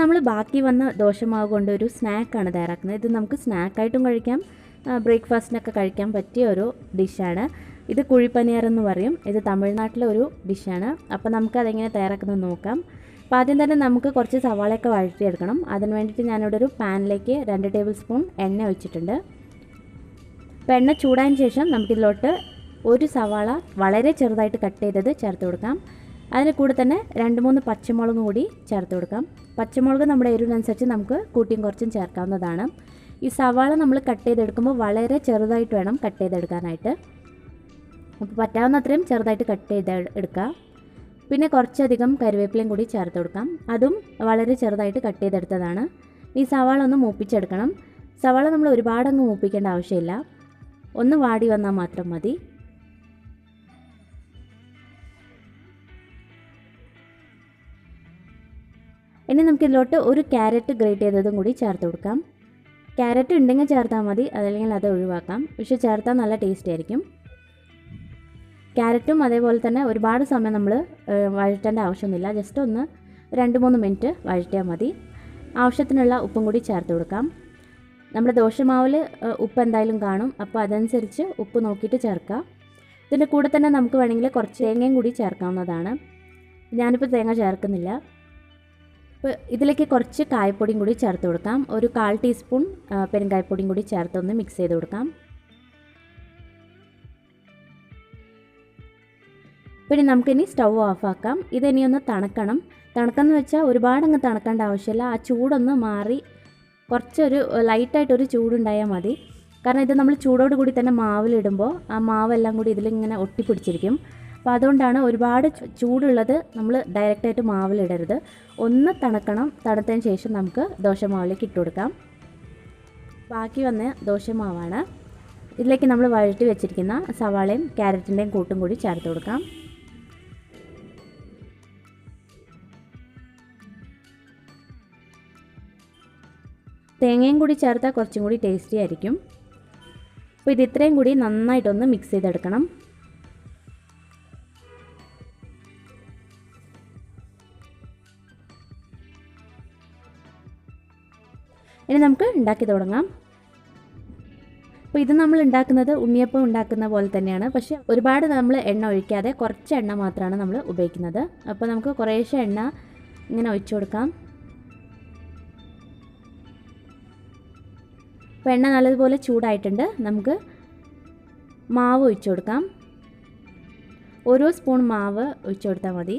നമ്മൾ ബാക്കി വന്ന ദോശമാവ് കൊണ്ട് ഒരു സ്നാക്കാണ് തയ്യാറാക്കുന്നത്. ഇത് നമുക്ക് സ്നാക്കായിട്ടും കഴിക്കാം. ബ്രേക്ക്ഫാസ്റ്റിനൊക്കെ കഴിക്കാൻ പറ്റിയ ഒരു ഡിഷാണ്. ഇത് കുഴിപ്പനിയർ എന്ന് പറയും. ഇത് തമിഴ്നാട്ടിലെ ഒരു ഡിഷാണ്. അപ്പോൾ നമുക്ക് അതെങ്ങനെ തയ്യാറാക്കുന്നത് നോക്കാം. അപ്പോൾ ആദ്യം തന്നെ നമുക്ക് കുറച്ച് സവാളയൊക്കെ വഴറ്റിയെടുക്കണം. അതിന് വേണ്ടിയിട്ട് ഞാനിവിടെ ഒരു പാനിലേക്ക് രണ്ട് ടേബിൾ സ്പൂൺ എണ്ണ ഒഴിച്ചിട്ടുണ്ട്. അപ്പോൾ എണ്ണ ചൂടായതിന് ശേഷം നമുക്കിതിലോട്ട് ഒരു സവാള വളരെ ചെറുതായിട്ട് കട്ട് ചെയ്തത് ചേർത്ത് കൊടുക്കാം. അതിന് കൂടെ തന്നെ രണ്ട് മൂന്ന് പച്ചമുളകും കൂടി ചേർത്ത് കൊടുക്കാം. പച്ചമുളക് നമ്മുടെ എരിവിനനുസരിച്ച് നമുക്ക് കൂട്ടിയും കുറച്ചും ചേർക്കാവുന്നതാണ്. ഈ സവാള നമ്മൾ കട്ട് ചെയ്തെടുക്കുമ്പോൾ വളരെ ചെറുതായിട്ട് വേണം കട്ട് ചെയ്തെടുക്കാനായിട്ട്. അപ്പോൾ പറ്റാവുന്ന അത്രയും ചെറുതായിട്ട് കട്ട് ചെയ്ത് എടുക്കുക പിന്നെ കുറച്ചധികം കറിവേപ്പിലയും കൂടി ചേർത്ത് കൊടുക്കാം. അതും വളരെ ചെറുതായിട്ട് കട്ട് ചെയ്തെടുത്തതാണ്. ഈ സവാള ഒന്ന് മൂപ്പിച്ചെടുക്കണം. സവാള നമ്മൾ ഒരുപാടങ്ങ് മൂപ്പിക്കേണ്ട ആവശ്യമില്ല. ഒന്ന് വാടി വന്നാൽ മാത്രം മതി. ഇനി നമുക്കിതിലോട്ട് ഒരു ക്യാരറ്റ് ഗ്രേറ്റ് ചെയ്തതും കൂടി ചേർത്ത് കൊടുക്കാം. ക്യാരറ്റ് ഉണ്ടെങ്കിൽ ചേർത്താൽ മതി അതല്ലെങ്കിൽ അത് ഒഴിവാക്കാം. പക്ഷെ ചേർത്താൽ നല്ല ടേസ്റ്റ് ആയിരിക്കും. ക്യാരറ്റും അതേപോലെ തന്നെ ഒരുപാട് സമയം നമ്മൾ വഴറ്റേണ്ട ആവശ്യമൊന്നുമില്ല. ജസ്റ്റ് ഒന്ന് രണ്ട് മൂന്ന് മിനിറ്റ് വഴറ്റിയാൽ മതി. ആവശ്യത്തിനുള്ള ഉപ്പും കൂടി ചേർത്ത് കൊടുക്കാം. നമ്മുടെ ദോശമാവിൽ ഉപ്പ് എന്തായാലും കാണും. അപ്പോൾ അതനുസരിച്ച് ഉപ്പ് നോക്കിയിട്ട് ചേർക്കാം ഇതിന്റെ കൂടെ തന്നെ നമുക്ക് വേണമെങ്കിൽ കുറച്ച് തേങ്ങയും കൂടി ചേർക്കാവുന്നതാണ്. ഞാനിപ്പോൾ തേങ്ങ ചേർക്കുന്നില്ല. ഇപ്പോൾ ഇതിലേക്ക് കുറച്ച് കായപ്പൊടിയും കൂടി ചേർത്ത് കൊടുക്കാം. ഒരു കാൽ ടീസ്പൂൺ പെരുങ്കായപ്പൊടിയും കൂടി ചേർത്തൊന്ന് മിക്സ് ചെയ്ത് കൊടുക്കാം. പിന്നെ നമുക്കിനി സ്റ്റൗ ഓഫാക്കാം ഇതിനി ഒന്ന് തണുക്കണം. തണക്കെന്ന് വെച്ചാൽ ഒരുപാട് അങ്ങ് തണുക്കേണ്ട ആവശ്യമില്ല. ആ ചൂടൊന്ന് മാറി കുറച്ചൊരു ലൈറ്റായിട്ടൊരു ചൂടുണ്ടായാൽ മതി. കാരണം ഇത് നമ്മൾ ചൂടോട് കൂടി തന്നെ മാവിലിടുമ്പോൾ ആ മാവെല്ലാം കൂടി ഇതിലിങ്ങനെ ഒട്ടിപ്പിടിച്ചിരിക്കും. അപ്പോൾ അതുകൊണ്ടാണ് ഒരുപാട് ചൂടുള്ളത് നമ്മൾ ഡയറക്റ്റായിട്ട് മാവിലിടരുത്. ഒന്ന് തണക്കണം. തണുത്തതിന് ശേഷം നമുക്ക് ദോശമാവിലേക്ക് ഇട്ട് കൊടുക്കാം. ബാക്കി വന്ന ദോശമാവാണ്. ഇതിലേക്ക് നമ്മൾ വഴറ്റി വെച്ചിരിക്കുന്ന സവാളയും ക്യാരറ്റിന്റെയും കൂട്ടും കൂടി ചേർത്ത് കൊടുക്കാം. തേങ്ങയും കൂടി ചേർത്താൽ കുറച്ചും കൂടി ടേസ്റ്റി ആയിരിക്കും. അപ്പോൾ ഇത് ഇത്രയും കൂടി നന്നായിട്ടൊന്ന് മിക്സ് ചെയ്തെടുക്കണം. ഇനി നമുക്ക് ഉണ്ടാക്കി തുടങ്ങാം. അപ്പോൾ ഇത് നമ്മൾ ഉണ്ടാക്കുന്നത് ഉണ്ണിയപ്പം ഉണ്ടാക്കുന്ന പോലെ തന്നെയാണ്. പക്ഷേ ഒരുപാട് നമ്മൾ എണ്ണ ഒഴിക്കാതെ കുറച്ച് എണ്ണ മാത്രമാണ് നമ്മൾ ഉപയോഗിക്കുന്നത്. അപ്പോൾ നമുക്ക് കുറേശ്ശെ എണ്ണ ഇങ്ങനെ ഒഴിച്ചു കൊടുക്കാം. അപ്പോൾ എണ്ണ നല്ലതുപോലെ ചൂടായിട്ടുണ്ട്. നമുക്ക് മാവ് ഒഴിച്ചു കൊടുക്കാം. ഓരോ സ്പൂൺ മാവ് ഒഴിച്ചു കൊടുത്താൽ മതി.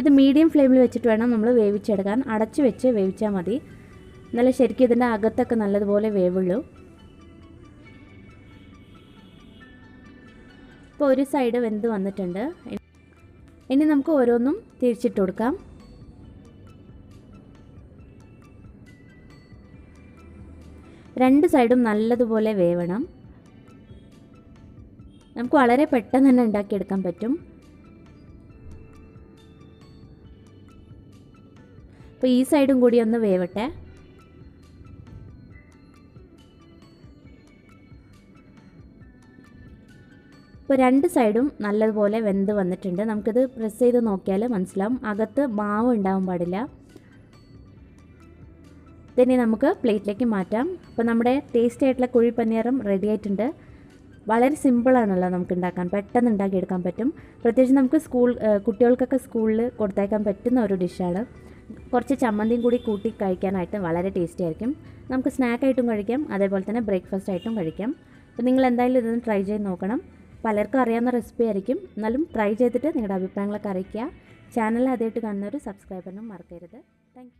ഇത് മീഡിയം ഫ്ലെയിമിൽ വെച്ചിട്ട് വേണം നമ്മൾ വേവിച്ചെടുക്കാൻ. അടച്ചു വെച്ച് വേവിച്ചാൽ മതി. നല്ല ശരിക്കും ഇതിന്റെ അകത്തൊക്കെ നല്ലതുപോലെ വേവുള്ളൂ. ഇപ്പോൾ ഒരു സൈഡ് വെന്ത് വന്നിട്ടുണ്ട്. ഇനി നമുക്ക് ഓരോന്നും തിരിച്ചിട്ട് കൊടുക്കാം. രണ്ട് സൈഡും നല്ലതുപോലെ വേവണം. നമുക്ക് വളരെ പെട്ടെന്ന് തന്നെ ഉണ്ടാക്കിയെടുക്കാൻ പറ്റും. അപ്പോൾ ഈ സൈഡും കൂടി ഒന്ന് വേവട്ടെ. ഇപ്പോൾ രണ്ട് സൈഡും നല്ലതുപോലെ വെന്ത് വന്നിട്ടുണ്ട്. നമുക്കിത് പ്രസ് ചെയ്ത് നോക്കിയാൽ മനസ്സിലാവും. അകത്ത് മാവ് ഉണ്ടാവാൻ പാടില്ല. ഇതിനെ നമുക്ക് പ്ലേറ്റിലേക്ക് മാറ്റാം. അപ്പോൾ നമ്മുടെ ടേസ്റ്റി ആയിട്ടുള്ള കുഴിപ്പന്നീറും റെഡി ആയിട്ടുണ്ട്. വളരെ സിമ്പിളാണല്ലോ നമുക്ക് ഉണ്ടാക്കാൻ. പെട്ടെന്ന് ഉണ്ടാക്കിയെടുക്കാൻ പറ്റും. പ്രത്യേകിച്ച് നമുക്ക് സ്കൂൾ കുട്ടികൾക്കൊക്കെ സ്കൂളിൽ കൊടുത്തേക്കാൻ പറ്റുന്ന ഒരു ഡിഷാണ് കുറച്ച് ചമ്മന്തിയും കൂടി കൂട്ടി കഴിക്കാനായിട്ട് വളരെ ടേസ്റ്റി ആയിരിക്കും. നമുക്ക് സ്നാക്കായിട്ടും കഴിക്കാം അതേപോലെ തന്നെ ബ്രേക്ക്ഫാസ്റ്റ് ആയിട്ടും കഴിക്കാം. അപ്പോൾ നിങ്ങൾ എന്തായാലും ഇതൊന്ന് ട്രൈ ചെയ്ത് നോക്കണം. പലർക്കും അറിയാവുന്ന റെസിപ്പി ആയിരിക്കും. എന്നാലും ട്രൈ ചെയ്തിട്ട് നിങ്ങളുടെ അഭിപ്രായങ്ങളൊക്കെ അറിയിക്കുക. ചാനൽ ആദ്യമായിട്ട് കാണുന്നവർ സബ്സ്ക്രൈബ് ചെയ്യാനും മറക്കരുത്. താങ്ക്